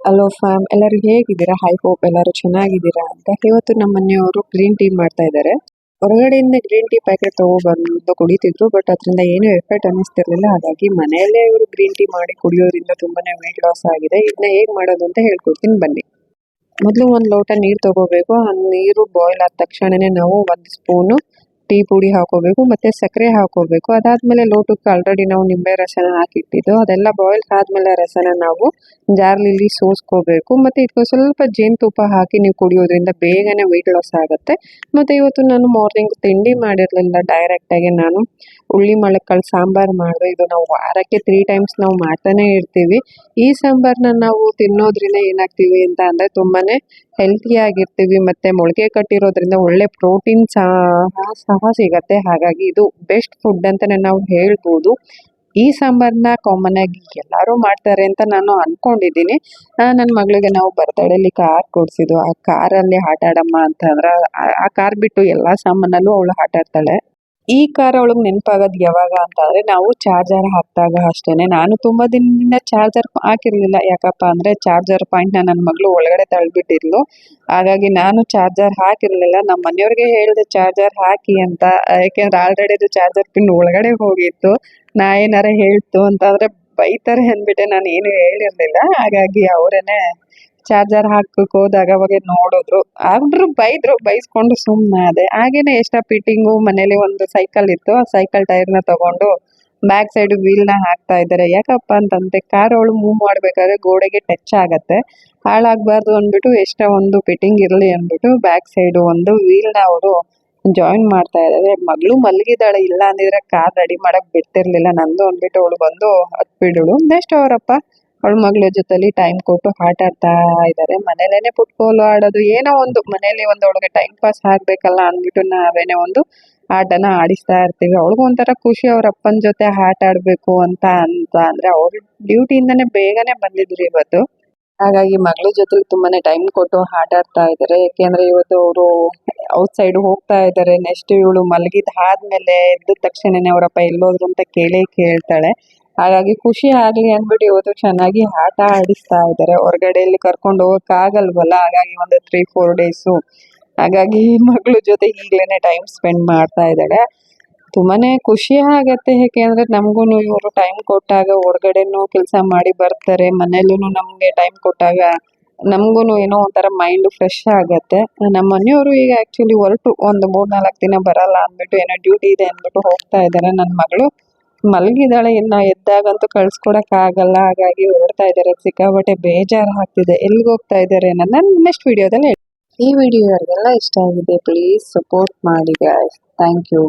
Hello fam ಎಲ್ಲರೂ ಹೇಗಿದ್ದೀರಾ? High hope ಎಲ್ಲರೂ ಚೆನ್ನಾಗಿದ್ದೀರಾ ಅಂತ ಇವತ್ತು ನಮ್ಮ ಮನೆಯವರು ಗ್ರೀನ್ ಟೀ ಮಾಡ್ತಾ ಇದ್ದಾರೆ. ಹೊರಗಡೆಯಿಂದ ಗ್ರೀನ್ ಟೀ ಪ್ಯಾಕೆಟ್ ತಗೋಬಂದು ಕುಡಿತಿದ್ರು ಬಟ್ ಅದರಿಂದ ಏನು ಎಫೆಕ್ಟ್ ಅನ್ನಿಸ್ತಿರ್ಲಿಲ್ಲ. ಹಾಗಾಗಿ ಮನೆಯಲ್ಲೇ ಇವರು ಗ್ರೀನ್ ಟೀ ಮಾಡಿ ಕುಡಿಯೋದ್ರಿಂದ ತುಂಬಾನೇ ವೆಯ್ಟ್ ಲಾಸ್ ಆಗಿದೆ. ಇದನ್ನ ಹೇಗೆ ಮಾಡೋದು ಅಂತ ಹೇಳ್ಕೊಡ್ತೀನಿ, ಬನ್ನಿ. ಮೊದಲು ಒಂದು ಲೋಟ ನೀರು ತಗೋಬೇಕು. ಆ ನೀರು ಬಾಯ್ಲ್ ಆದ ತಕ್ಷಣನೇ ನಾವು ಒಂದು ಸ್ಪೂನು ಟೀ ಪುಡಿ ಹಾಕೋಬೇಕು, ಮತ್ತೆ ಸಕ್ಕರೆ ಹಾಕೋಬೇಕು. ಅದಾದ್ಮೇಲೆ ಲೋಟಕ್ಕೆ ಆಲ್ರೆಡಿ ನಾವು ನಿಂಬೆ ರಸನ ಹಾಕಿಟ್ಟಿದ್ದು. ಅದೆಲ್ಲ ಬಾಯ್ಲ್ ಆದ್ಮೇಲೆ ರಸನ ನಾವು ಜಾರ್ಲಿಲ್ಲಿ ಸೋಸ್ಕೋಬೇಕು. ಮತ್ತೆ ಇದಕ್ಕೆ ಸ್ವಲ್ಪ ಜೇನುತುಪ್ಪ ಹಾಕಿ ನೀವು ಕುಡಿಯೋದ್ರಿಂದ ಬೇಗನೆ ವೆಯ್ಟ್ ಲಾಸ್ ಆಗುತ್ತೆ. ಮತ್ತೆ ಇವತ್ತು ನಾನು ಮಾರ್ನಿಂಗ್ ತಿಂಡಿ ಮಾಡಿರಲಿಲ್ಲ. ಡೈರೆಕ್ಟ್ ಆಗಿ ನಾನು ಉಳ್ಳಿ ಮೊಳಕಾಳು ಸಾಂಬಾರ್ ಮಾಡಿದೆ. ಇದು ನಾವು ವಾರಕ್ಕೆ ತ್ರೀ ಟೈಮ್ಸ್ ನಾವು ಮಾಡ್ತಾನೆ ಇರ್ತೀವಿ. ಈ ಸಾಂಬಾರ್ನ ನಾವು ತಿನ್ನೋದ್ರಿಂದ ಏನಾಗ್ತೀವಿ ಅಂತ ಅಂದ್ರೆ ತುಂಬಾನೇ ಹೆಲ್ತಿ ಆಗಿರ್ತೀವಿ. ಮತ್ತೆ ಮೊಳಕೆ ಕಟ್ಟಿರೋದ್ರಿಂದ ಒಳ್ಳೆ ಪ್ರೋಟೀನ್ ಸಹ ಸಹ ಸಿಗತ್ತೆ. ಹಾಗಾಗಿ ಇದು ಬೆಸ್ಟ್ ಫುಡ್ ಅಂತಾನೆ ನಾವು ಹೇಳ್ಬೋದು. ಈ ಸಾಂಬಾರ್ನ ಕಾಮನ್ ಆಗಿ ಎಲ್ಲರೂ ಮಾಡ್ತಾರೆ ಅಂತ ನಾನು ಅನ್ಕೊಂಡಿದ್ದೀನಿ. ನನ್ನ ಮಗಳಿಗೆ ನಾವು ಬರ್ತಡೇಲಿ ಕಾರ್ ಕೊಡ್ಸಿದ್ವು ಆ ಕಾರಲ್ಲಿ ಆಟ ಆಡಮ್ಮ ಅಂತಂದ್ರೆ ಆ ಕಾರ್ ಬಿಟ್ಟು ಎಲ್ಲ ಸಾಮಾನಲ್ಲೂ ಅವಳು ಆಟ ಆಡ್ತಾಳೆ. ಈ ಕಾರ್ ಅವಳಿಗೆ ನೆನಪಾಗೋದು ಯಾವಾಗ ಅಂತ ಅಂದ್ರೆ ನಾವು ಚಾರ್ಜರ್ ಹಾಕಿದಾಗ ಅಷ್ಟೇನೆ. ನಾನು ತುಂಬಾ ದಿನದಿಂದ ಚಾರ್ಜರ್ ಹಾಕಿರ್ಲಿಲ್ಲ. ಯಾಕಪ್ಪ ಅಂದ್ರೆ ಚಾರ್ಜರ್ ಪಾಯಿಂಟ್ನ ನನ್ನ ಮಗಳು ಒಳಗಡೆ ತಳ್ಬಿಟ್ಟಿದ್ಲು ಹಾಗಾಗಿ ನಾನು ಚಾರ್ಜರ್ ಹಾಕಿರ್ಲಿಲ್ಲ. ನಮ್ಮ ಮನೆಯವ್ರಿಗೆ ಹೇಳಿದೆ ಚಾರ್ಜರ್ ಹಾಕಿ ಅಂತ. ಯಾಕೆಂದ್ರೆ ಆಲ್ರೆಡಿ ಅದು ಚಾರ್ಜರ್ ಪಿನ್ ಒಳಗಡೆ ಹೋಗಿತ್ತು. ನಾ ಏನಾರ ಹೇಳ್ತು ಅಂತಂದ್ರೆ ಬೈತಾರೆ ಅಂದ್ಬಿಟ್ಟೆ. ನಾನು ಏನು ಹೇಳಿರ್ಲಿಲ್ಲ. ಹಾಗಾಗಿ ಅವರೇನೆ ಚಾರ್ಜರ್ ಹಾಕಕ್ ಹೋದಾಗ ಅವಾಗ ನೋಡಿದ್ರು. ಆದ್ರೂ ಬೈದ್ರು, ಬೈಸ್ಕೊಂಡು ಸುಮ್ಮನೆ ಅದೇ ಹಾಗೇನೆ ಎಷ್ಟ ಫಿಟ್ಟಿಂಗು ಮನೇಲಿ ಒಂದು ಸೈಕಲ್ ಇತ್ತು. ಆ ಸೈಕಲ್ ಟೈರ್ನ ತಗೊಂಡು ಬ್ಯಾಕ್ ಸೈಡ್ ವೀಲ್ನ ಹಾಕ್ತಾ ಇದ್ದಾರೆ. ಯಾಕಪ್ಪ ಅಂತಂದ್ರೆ ಕಾರ್ ಅವಳು ಮೂವ್ ಮಾಡ್ಬೇಕಾದ್ರೆ ಗೋಡೆಗೆ ಟಚ್ ಆಗತ್ತೆ. ಹಾಳಾಗಬಾರ್ದು ಅಂದ್ಬಿಟ್ಟು ಎಷ್ಟ ಒಂದು ಫಿಟ್ಟಿಂಗ್ ಇರಲಿ ಅಂದ್ಬಿಟ್ಟು ಬ್ಯಾಕ್ ಸೈಡ್ ಒಂದು ವೀಲ್ನ ಅವರು ಜಾಯಿನ್ ಮಾಡ್ತಾ ಇದ್ದಾರೆ. ಮಗಳು ಮಲಗಿದಾಳೆ ಇಲ್ಲ ಅಂದಿದ್ರೆ ಕಾರ್ ರೆಡಿ ಮಾಡಕ್ ಬಿಡ್ತಿರ್ಲಿಲ್ಲ ನಂದು ಅಂದ್ಬಿಟ್ಟು ಅವಳು ಬಂದು ಹತ್ಬಿಡಳು ನೆಕ್ಸ್ಟ್ ಅವರಪ್ಪ? ಅವಳ ಮಗಳ ಜೊತೆಲಿ ಟೈಮ್ ಕೊಟ್ಟು ಆಟ ಆಡ್ತಾ ಇದ್ದಾರೆ ಮನೇಲೇನೆ ಫುಟ್ಬಾಲ್ ಆಡೋದು ಏನೋ ಒಂದು ಮನೇಲಿ ಒಂದು ಅವಳಿಗೆ ಟೈಮ್ ಪಾಸ್ ಆಗ್ಬೇಕಲ್ಲ ಅಂದ್ಬಿಟ್ಟು ನಾವೇನೆ ಒಂದು ಆಟನ ಆಡಿಸ್ತಾ ಇರ್ತೀವಿ. ಅವಳಿಗೂ ಒಂಥರ ಖುಷಿ ಅವ್ರ ಅಪ್ಪನ ಜೊತೆ ಆಟ ಆಡ್ಬೇಕು ಅಂತ ಅಂತ ಅಂದ್ರೆ ಅವ್ರ ಡ್ಯೂಟಿಯಿಂದಾನೇ ಬೇಗನೆ ಬಂದಿದ್ರು ಇವತ್ತು. ಹಾಗಾಗಿ ಮಗಳ ಜೊತೆ ತುಂಬಾನೇ ಟೈಮ್ ಕೊಟ್ಟು ಆಟ ಆಡ್ತಾ ಇದ್ದಾರೆ ಯಾಕೆಂದ್ರೆ ಇವತ್ತು ಅವರು ಔಟ್ ಸೈಡ್ ಹೋಗ್ತಾ ಇದ್ದಾರೆ ನೆಕ್ಸ್ಟ್ ಇವಳು ಮಲಗಿದ ಆದ್ಮೇಲೆ ಎದ್ದ ತಕ್ಷಣನೇ ಅವರಪ್ಪ ಎಲ್ಲೋದ್ರು ಅಂತ ಕೇಳೇ ಕೇಳ್ತಾಳೆ. ಹಾಗಾಗಿ ಖುಷಿ ಆಗ್ಲಿ ಅಂದ್ಬಿಟ್ಟು ಇವತ್ತು ಚೆನ್ನಾಗಿ ಆಟ ಆಡಿಸ್ತಾ ಇದ್ದಾರೆ. ಹೊರಗಡೆಯಲ್ಲಿ ಕರ್ಕೊಂಡು ಹೋಗಕ್ ಆಗಲ್ವಲ್ಲ ಹಾಗಾಗಿ ಒಂದು ತ್ರೀ ಫೋರ್ ಡೇಸು ಹಾಗಾಗಿ ಮಗಳ ಜೊತೆ ಈಗ್ಲೇನೆ ಟೈಮ್ ಸ್ಪೆಂಡ್ ಮಾಡ್ತಾ ಇದ್ದಾಳೆ. ತುಂಬಾನೇ ಖುಷಿ ಆಗತ್ತೆ. ಯಾಕೆಂದ್ರೆ ನಮಗೂ ಇವರು ಟೈಮ್ ಕೊಟ್ಟಾಗ ಹೊರಗಡೆನೂ ಕೆಲಸ ಮಾಡಿ ಬರ್ತಾರೆ. ಮನೇಲೂ ನಮಗೆ ಟೈಮ್ ಕೊಟ್ಟಾಗ ನಮಗೂ ಏನೋ ಒಂಥರ ಮೈಂಡ್ ಫ್ರೆಶ್ ಆಗತ್ತೆ. ನಮ್ಮ ಮನೆಯವರು ಈಗ ಆಕ್ಚುಲಿ ಹೊರಟು ಒಂದು ಮೂರ್ ನಾಲ್ಕು ದಿನ ಬರಲ್ಲ ಅಂದ್ಬಿಟ್ಟು ಏನೋ ಡ್ಯೂಟಿ ಇದೆ ಅಂದ್ಬಿಟ್ಟು ಹೋಗ್ತಾ ಇದ್ದಾರೆ ನನ್ನ ಮಗಳು. ಮಲಗಿದಾಳೆ ಇನ್ನ, ಎದ್ದಾಗಂತೂ ಕಳ್ಸ್ಕೊಡೋಕ್ಕಾಗಲ್ಲ ಹಾಗಾಗಿ ಓಡ್ತಾ ಇದ್ದಾರೆ ಸಿಕ್ಕಾಬಟ್ಟೆ ಬೇಜಾರು ಆಗ್ತಿದೆ. ಎಲ್ಲಿಗೆ ಹೋಗ್ತಾ ಇದ್ದಾರೆ ಅನ್ನೋದನ್ನ ನೆಕ್ಸ್ಟ್ ವಿಡಿಯೋದಲ್ಲಿ ಈ ವಿಡಿಯೋ ಅವ್ರಿಗೆಲ್ಲ ಇಷ್ಟ ಆಗಿದೆ ಪ್ಲೀಸ್ ಸಪೋರ್ಟ್ ಮಾಡಿ ಗಾಯ್ಸ್ ಥ್ಯಾಂಕ್ ಯು